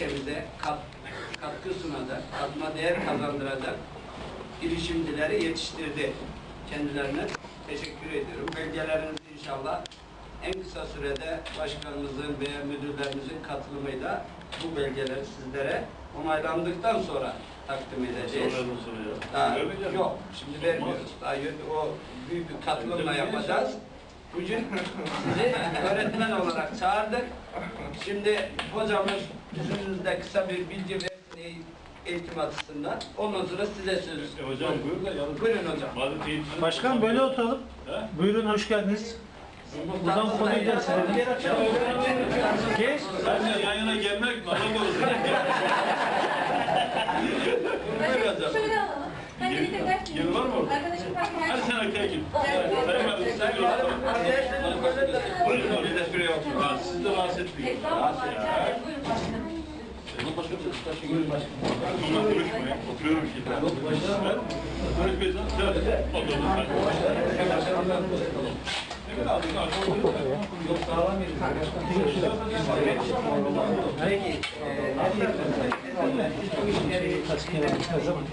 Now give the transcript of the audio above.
ilçemize kat, katkı sunacak, katma değer kazandıracak girişimcileri yetiştirdi. Kendilerine teşekkür ediyorum. Belgelerinizi inşallah en kısa sürede başkanımızın veya müdürlerimizin katılımıyla bu belgeleri sizlere onaylandıktan sonra takdim edeceğiz. Daha, yok, şimdi vermiyoruz. Daha o büyük bir katılımla yapacağız. Bugün sizi öğretmen olarak çağırdık. Şimdi hocamız izninizle kısa bir bilgi versin eğ- eğitim açısından. Ondan sonra size söz. E hocam buyur da yalnız. Buyurun hocam. Başkan böyle oturalım. He? Buyurun hoş geldiniz. Buradan konuyu derselim. Ki Seninle yan yana gelmek mi? Allah korusun. Buyur hocam. Şöyle alalım. Yeri var mı orada? Arkadaşım bak Her her sene erkeğe git. Buyurun. Bir de şuraya otur. Ha, Siz de rahatsız etmeyin. Rahatsız ya. Başkanım. Sayın Başkanım, Buyurun başkanım. Bununla konuşmayın. Oturuyorum ki. Ben konuşmayacağım. Söyle. Oturun. Yok sağlam Peki. e, ne diyelim? Bu işleri